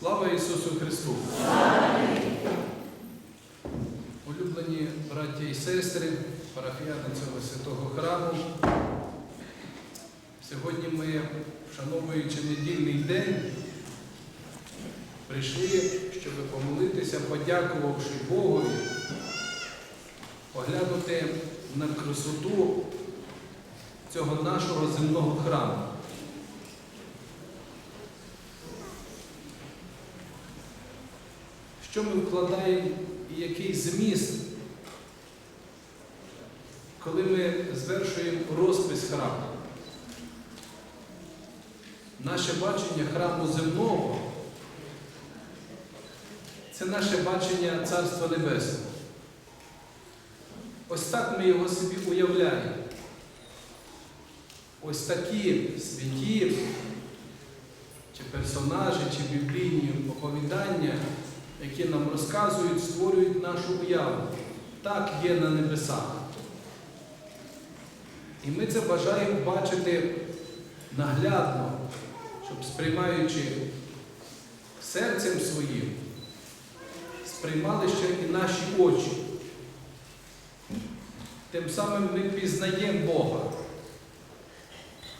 Слава Ісусу Христу! Улюблені браті і сестри, парафіяни цього святого храму. Сьогодні ми, вшановуючи недільний день, прийшли, щоб помолитися, подякувавши Богові, поглянути на красоту цього нашого земного храму. Що ми вкладаємо і який зміст, коли ми звершуємо розпис храму? Наше бачення храму земного це наше бачення Царства Небесного. Ось так ми його собі уявляємо. Ось такі святі, чи персонажі, чи біблійні оповідання, які нам розказують, створюють нашу уяву. Так є на небесах. І ми це бажаємо бачити наглядно, щоб сприймаючи серцем своїм, сприймали ще і наші очі. Тим самим ми пізнаємо Бога,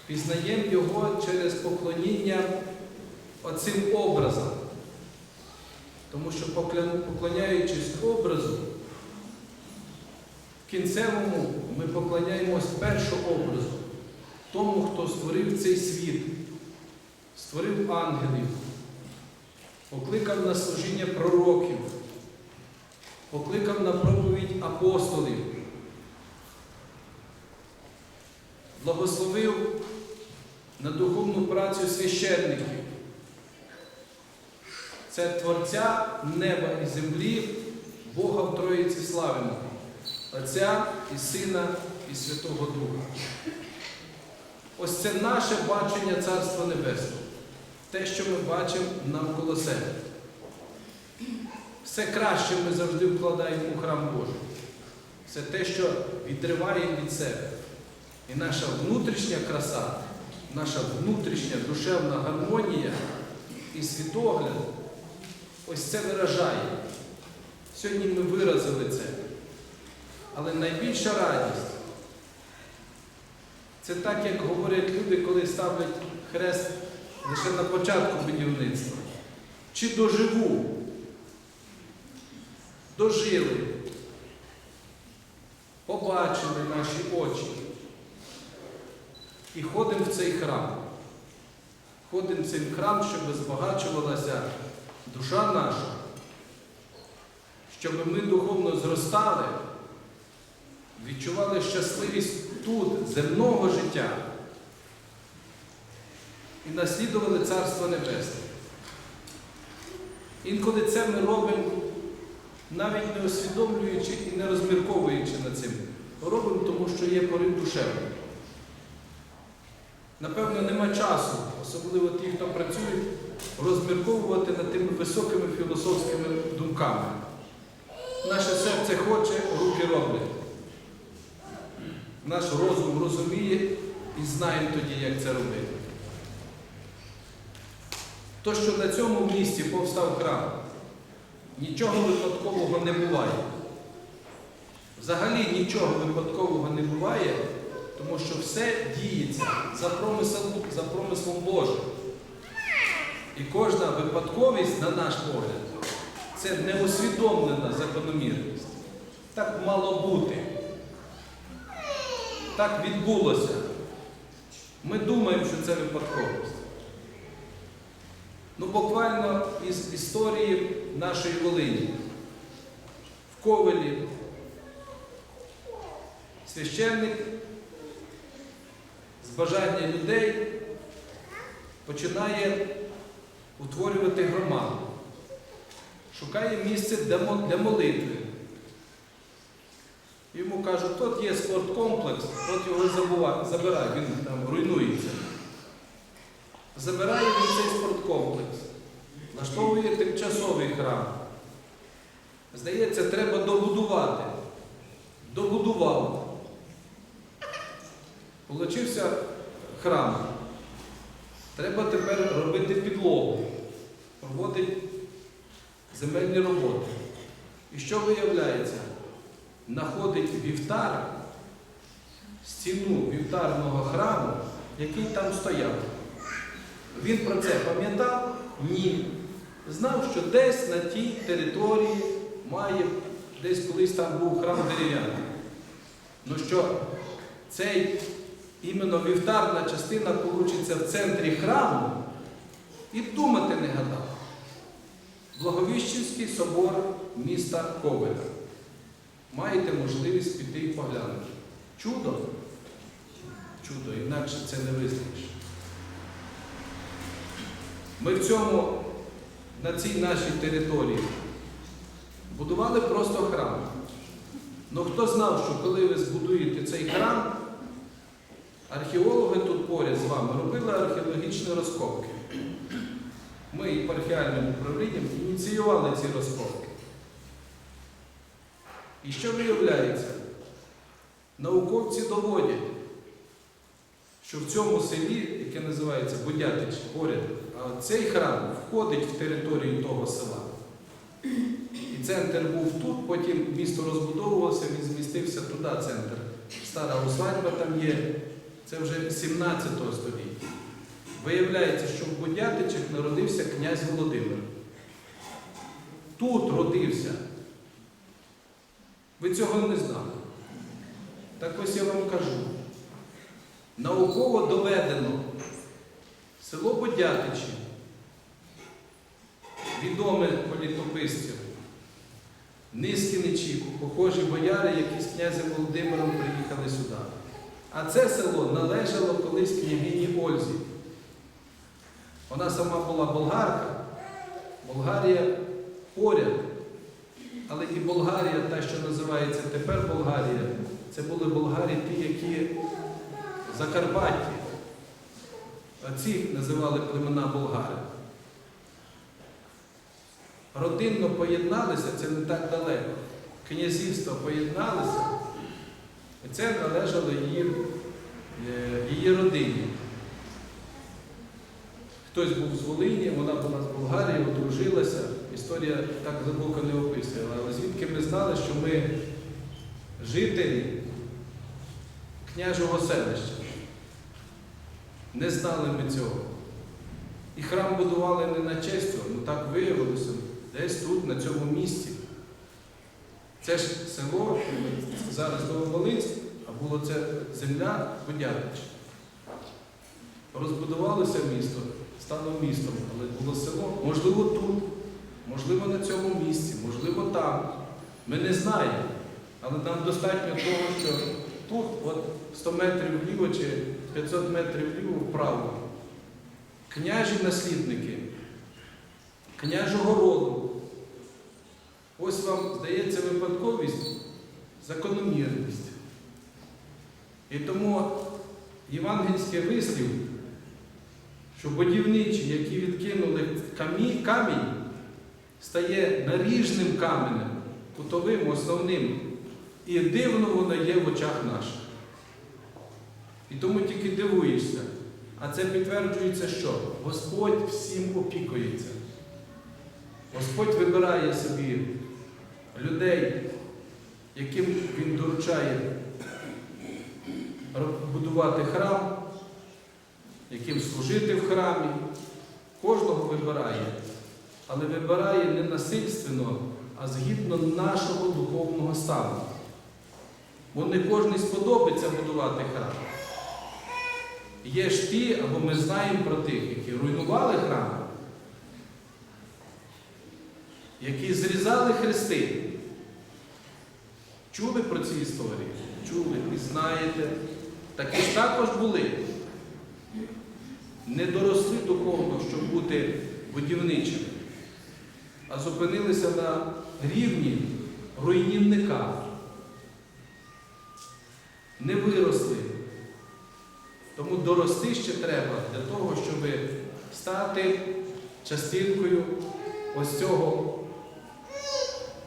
пізнаємо Його через поклоніння оцим образом. Тому що поклоняючись образу, кінцевому ми поклоняємось першому образу, тому, хто створив цей світ, створив ангелів, покликав на служіння пророків, покликав на проповідь апостолів, благословив на духовну працю священників. Це Творця неба і землі, Бога в Троїці славимо, Отця і Сина і Святого Духа. Ось це наше бачення Царства Небесного, те, що ми бачимо навколо себе. Все краще ми завжди вкладаємо у храм Божий. Все те, що відриває від себе. І наша внутрішня краса, наша внутрішня душевна гармонія і світогляд. Ось це виражає. Сьогодні ми виразили це. Але найбільша радість це так, як говорять люди, коли ставлять хрест лише на початку будівництва. Чи доживу? Дожили, побачили наші очі. І ходимо в цей храм. Ходимо в цей храм, щоб збагачувалася душа наша, щоб ми духовно зростали, відчували щасливість тут, земного життя і наслідували Царство Небесне. Інколи це ми робимо, навіть не усвідомлюючи і не розмірковуючи над цим. Робимо, тому що є порив душевний. Напевно, нема часу, особливо ті, хто працюють, розмірковувати над тими високими філософськими думками. Наше серце хоче, руки роблять. Наш розум розуміє і знаємо тоді, як це робити. То, що на цьому місці повстав храм, нічого випадкового не буває. Взагалі нічого випадкового не буває, тому що все діється за промислом, за промислом Божим. І кожна випадковість, на наш погляд, це неусвідомлена закономірність. Так мало бути. Так відбулося. Ми думаємо, що це випадковість. Ну, буквально із історії нашої Волині. В Ковелі священник з бажання людей починає утворювати громаду, шукає місце для молитви. Йому кажуть, тут є спорткомплекс, от його забирай, він там руйнується. Забирає він цей спорткомплекс, влаштовує тимчасовий храм. Здається, треба добудувати. Добудував. Получився храм. Треба тепер робити підлогу. Проводить земельні роботи. І що виявляється? Находить вівтар, стіну вівтарного храму, який там стояв. Він про це пам'ятав? Ні. Знав, що десь на тій території має, десь колись там був храм дерев'яний. Ну що цей іменно вівтарна частина получиться в центрі храму, і думати не гадав. Благовіщенський собор міста Ковеля. Маєте можливість піти і поглянути. Чудо? Чудо, інакше це не визнаєш. Ми в цьому, на цій нашій території будували просто храм. Ну хто знав, що коли ви збудуєте цей храм, археологи тут поряд з вами робили археологічні розкопки. Ми єпархіальним управлінням ініціювали ці розкопки. І що виявляється? Науковці доводять, що в цьому селі, яке називається Будятич, поряд, цей храм входить в територію того села. І центр був тут, потім місто розбудовувалося, він змістився туди, центр. Стара усадьба там є, це вже 17 століття. Виявляється, що в Будятичах народився князь Володимир. Тут родився. Ви цього не знали. Так ось я вам кажу. Науково доведено село Бодятичі, відоме по літописцю, низкіничі, похожі бояри, які з князем Володимиром приїхали сюди. А це село належало колись княгині Ользі. Вона сама була болгарка, Болгарія поряд. Але і Болгарія, та, що називається тепер Болгарія, це були болгарі ті, які в Закарпатті. Оці називали племена болгари. Родинно поєдналися, це не так далеко. Князівства поєдналися, і це належало її, е, її родині. Хтось був з Волині, вона була з Болгарії, одружилася. Історія так глибоко не описує. Але звідки ми знали, що ми жителі княжого селища? Не знали ми цього. І храм будували не на честь цього, ну так виявилося, десь тут, на цьому місці. Це ж село, зараз Нововолинськ, а було це земля Будятич. Розбудувалося місто, стало містом, але було село, можливо, тут, можливо, на цьому місці, можливо, там. Ми не знаємо. Але нам достатньо того, що тут, от 100 метрів вліво чи 500 метрів вліво вправо. Княжі наслідники, княжого роду. Ось вам здається випадковість, закономірність. І тому євангельський вислів, що будівничі, які відкинули камінь, камінь, стає наріжним каменем, кутовим, основним. І дивно воно є в очах наших. І тому тільки дивуєшся. А це підтверджується, що Господь всім опікується. Господь вибирає собі людей, яким Він доручає будувати храм, яким служити в храмі. Кожного вибирає, але вибирає не насильственно, а згідно нашого духовного стану. Бо не кожен сподобається будувати храм. Є ж ті, або ми знаємо про тих, які руйнували храм, які зрізали хрести. Чули про ці історії? Чули і знаєте. Такі ж також були. Не доросли духовно, щоб бути будівничими, а зупинилися на рівні руйнівника. Не виросли. Тому дорости ще треба для того, щоб стати частинкою ось цього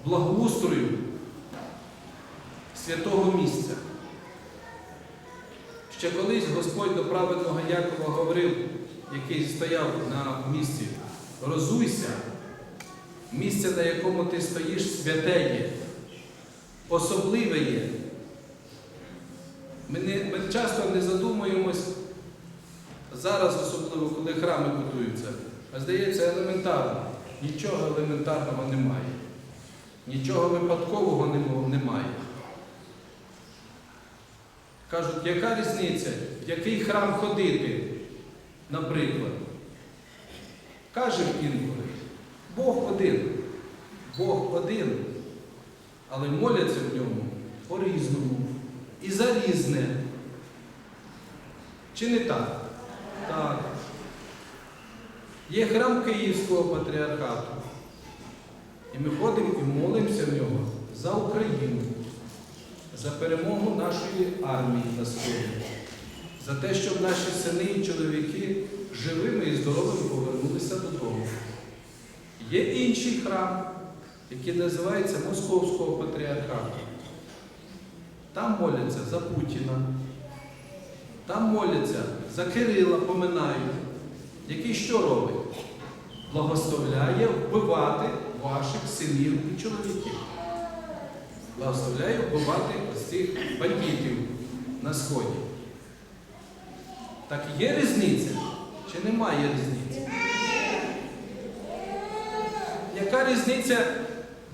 благоустрою святого місця. Ще колись Господь до праведного Якова говорив, який стояв на місці розуйся, місце, на якому ти стоїш, святе є, особливе є. Ми, не, ми часто не задумуємось, зараз особливо, коли храми будуються, а здається, елементарно. Нічого елементарного немає. Нічого випадкового немає. Кажуть, яка різниця, в який храм ходити, наприклад. Каже інколи, Бог один, Бог один, але моляться в ньому по-різному і за різне. Чи не так? Так. Є храм Київського патріархату. І ми ходимо і молимося в нього за Україну, за перемогу нашої армії на сході, за те, щоб наші сини і чоловіки живими і здоровими повернулися додому. Є інший храм, який називається Московського патріархату. Там моляться за Путіна, там моляться за Кирила, поминають, який що робить? Благословляє вбивати ваших синів і чоловіків. Благословляє вбивати ось цих бандитів на сході. Так є різниця чи немає різниці? Яка різниця,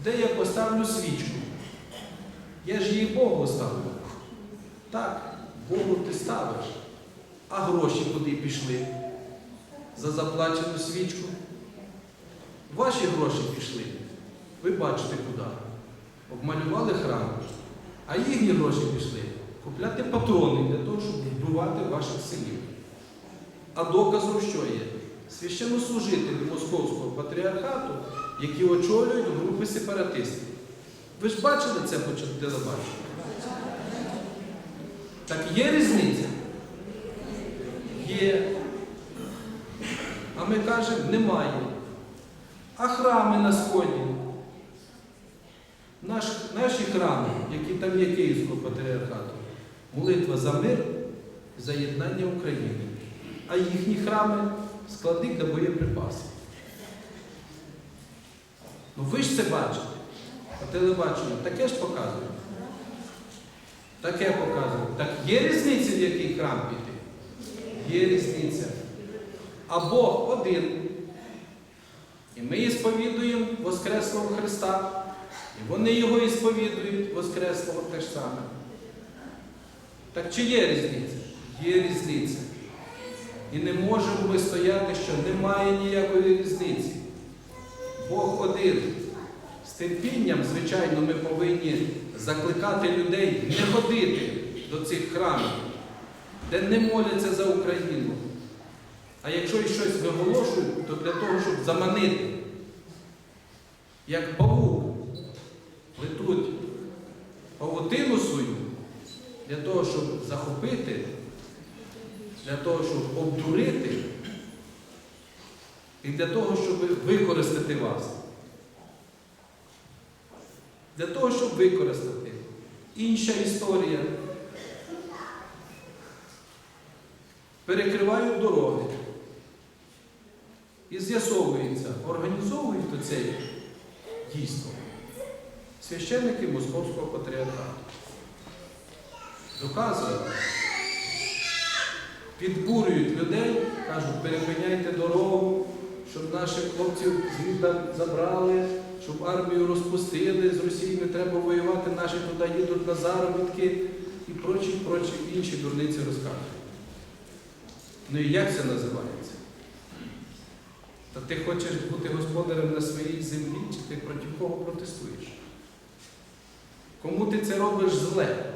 де я поставлю свічку? Я ж її Богу ставлю. Так, Богу ти ставиш. А гроші куди пішли? За заплачену свічку? Ваші гроші пішли. Ви бачите куди. Обмалювали храм, а їхні гроші пішли купляти патрони для того, щоб вбивати ваших синів. А доказом що є? Священнослужителі Московського патріархату, які очолюють групи сепаратистів. Ви ж бачили це по телебаченню? Так є різниця? Є. А ми кажемо, немає. А храми на сході? Наш, наші храми, які там є Київського патріархату, молитва за мир, за єднання України. А їхні храми склади для боєприпасів. Ну ви ж це бачите. По телебаченню таке ж показує. Таке показує. Так є різниця, в який храм піти? Є різниця. Або один. І ми сповідуємо Воскреслого Христа. І вони його і сповідують Воскреслого те ж саме. Так чи є різниця? Є різниця. І не можемо ми стояти, що немає ніякої різниці. Бог один. З терпінням, звичайно, ми повинні закликати людей не ходити до цих храмів, де не моляться за Україну. А якщо і щось виголошують, то для того, щоб заманити, як павук, плетуть павутину свою, для щоб захопити, для того, щоб обдурити, і для того, щоб використати вас. Для того, щоб використати. Інша історія. Перекривають дороги. І з'ясовується, організовують це дійство священники Московського патріархату. Доказують, підбурюють людей, кажуть, перепиняйте дорогу, щоб наших хлопців звідти забрали, щоб армію розпустили, з Росії не треба воювати, наші туди їдуть на заробітки і прочі, прочі інші дурниці розказують. Ну і як це називається? Та ти хочеш бути господарем на своїй землі, чи ти проти кого протестуєш? Кому ти це робиш зле?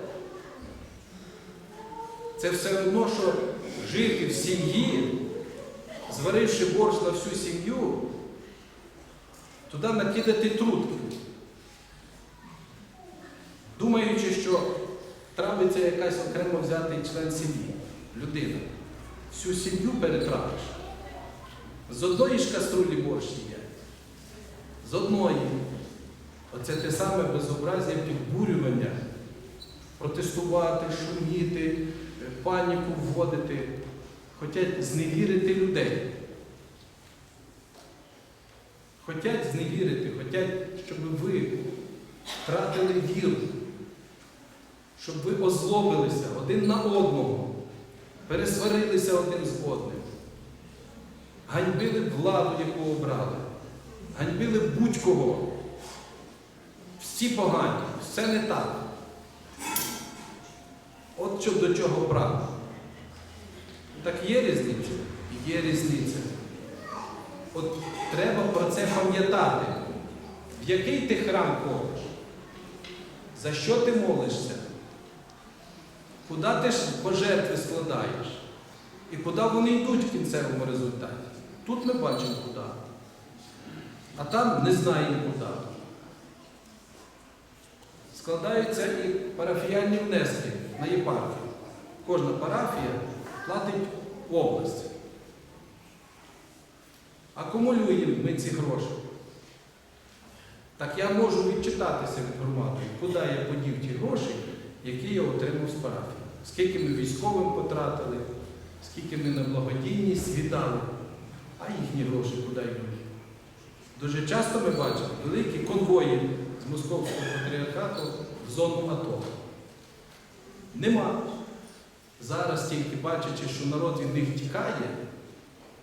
Це все одно, що жити в сім'ї, зваривши борщ на всю сім'ю, туди накидати трутки, думаючи, що травиться якась окремо взятий член сім'ї, людина. Всю сім'ю перетравиш. З одної ж каструлі борщ є, з одної. Оце те саме безобразія підбурювання, протестувати, шуміти, паніку вводити, хочуть зневірити людей. Хотять зневірити, хотять, щоб ви втратили віру, щоб ви озлобилися один на одного, пересварилися один з одним, ганьбили владу, яку обрали, ганьбили будь-кого. Всі погані, все не так. От що до чого прагне. Так є різниця? Є різниця. От треба про це пам'ятати. В який ти храм ходиш? За що ти молишся? Куди ти ж пожертви складаєш? І куди вони йдуть в кінцевому результаті? Тут ми бачимо куди. А там не знаємо куди. Складаються і парафіяльні внески на єпархію. Кожна парафія платить область. Акумулюємо ми ці гроші. Так я можу відчитатися від громади, куди я подів ті гроші, які я отримав з парафії. Скільки ми військовим потратили, скільки ми на благодійність віддали, а їхні гроші куди йдуть. Дуже часто ми бачимо великі конвої з Московського патріархату в зону АТО. Нема. Зараз тільки бачачи, що народ від них тікає,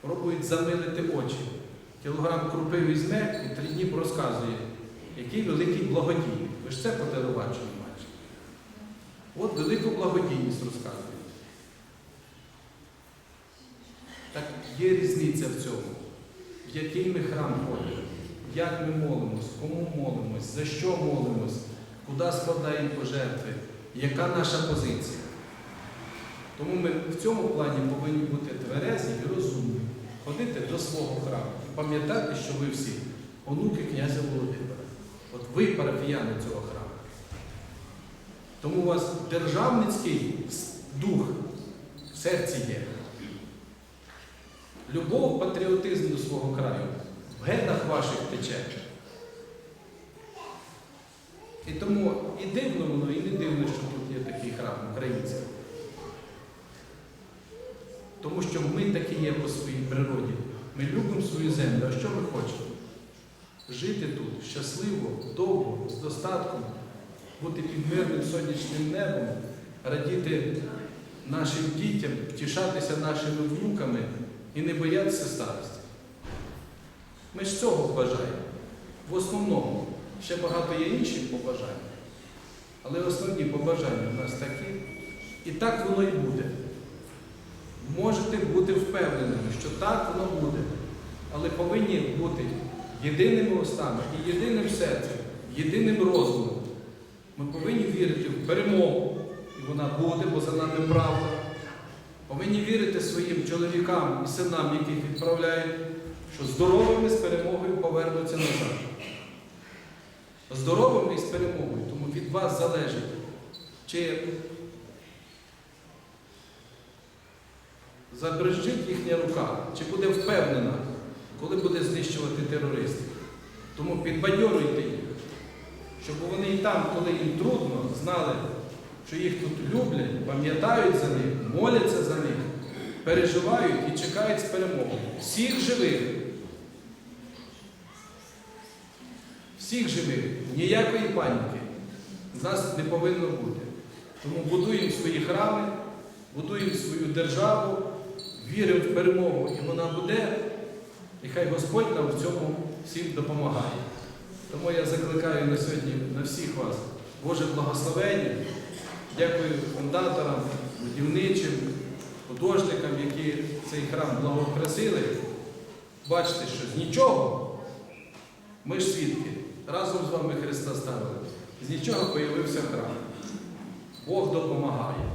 пробують замилити очі. Кілограм крупи візьме і три дні розказує, який великий благодійник. Ви ж це по телебаченню бачите. От велику благодійність розказує. Так є різниця в цьому, в який ми храм ходимо, як ми молимось, кому молимось, за що молимось, куди складаємо пожертви, яка наша позиція. Тому ми в цьому плані повинні бути тверезі і розумні, ходити до свого храму і пам'ятати, що ви всі онуки князя Володимира. От ви парафіяни цього храму. Тому у вас державницький дух в серці є. Любов, патріотизм до свого краю в генах ваших тече. І тому і дивно воно, і не дивно, що тут є такий храм український. Тому що ми такі є по своїй природі. Ми любимо свою землю. А що ми хочемо? Жити тут щасливо, довго, з достатком, бути під мирним сонячним небом, радіти нашим дітям, втішатися нашими внуками і не боятися старості. Ми ж цього бажаємо. В основному ще багато є інших побажань. Але основні побажання в нас такі. І так воно і буде. Можете бути впевненими, що так воно буде. Але повинні бути єдиними устами і єдиним серцем, єдиним розумом. Ми повинні вірити в перемогу, і вона буде, бо за нами правда. Повинні вірити своїм чоловікам і синам, яких відправляють, що здоровими з перемогою повернуться назад. Здоровими і з перемогою, тому від вас залежить, чи забрежить їхня рука, чи буде впевнена, коли буде знищувати терористів. Тому підбадьорюйте їх, щоб вони і там, коли їм трудно, знали, що їх тут люблять, пам'ятають за них, моляться за них, переживають і чекають з перемогою. Всіх живих. Всіх живих, ніякої паніки з нас не повинно бути. Тому будуємо свої храми, будуємо свою державу, віримо в перемогу, і вона буде. І хай Господь нам в цьому всім допомагає. Тому я закликаю на сьогодні на всіх вас Боже благословення. Дякую фундаторам, будівничим, художникам, які цей храм благокрасили. Бачите, що з нічого ми ж свідки. Разом з вами Христа ставили. З нічого появився храм. Бог допомагає,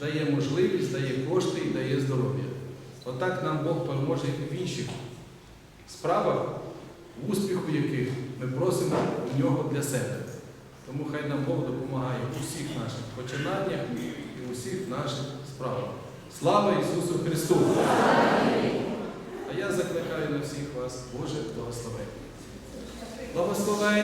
дає можливість, дає кошти і дає здоров'я. Отак нам Бог поможе в інших справах, в успіху яких ми просимо у нього для себе. Тому хай нам Бог допомагає у всіх наших починаннях і у всіх наших справах. Слава Ісусу Христу! А я закликаю на всіх вас Боже благословення. Благословення.